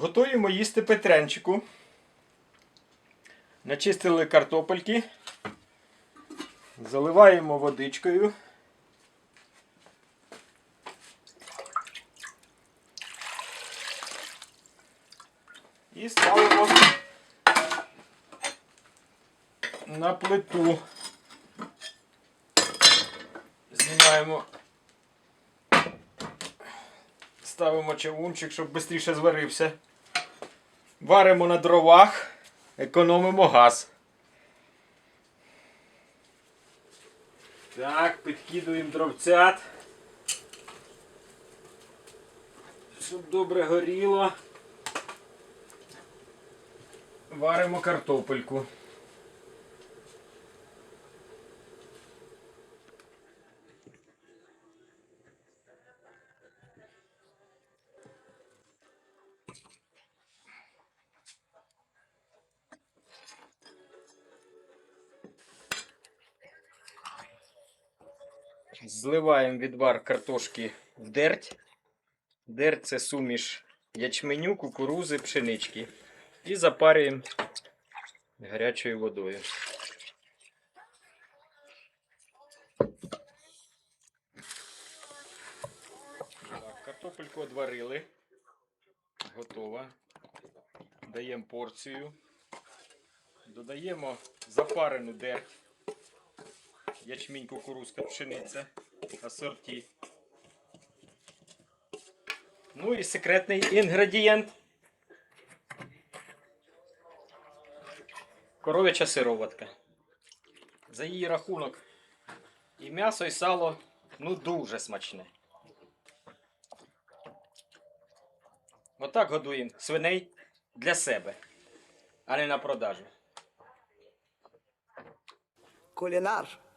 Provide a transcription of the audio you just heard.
Готуємо їсти петренчику. Начистили картопельки. Заливаємо водичкою. І ставимо на плиту. Знімаємо. Ставимо чавунчик, щоб швидше зварився. Варимо на дровах, економимо газ. Так, підкидуємо дровцят. Щоб добре горіло. Варимо картопельку. Зливаємо відвар картошки в дерть. Дерть це суміш ячменю, кукурузи, пшенички. І запарюємо гарячою водою. Картопельку одварили. Готова. Даємо порцію. Додаємо запарену дерть. Ячмінь, кукурузка, пшениця, асорті. Ну і секретний інгредієнт. Коров'яча сироватка. За її рахунок. І м'ясо, і сало ну дуже смачне. Отак годуємо свиней для себе, а не на продажу. Кулінар.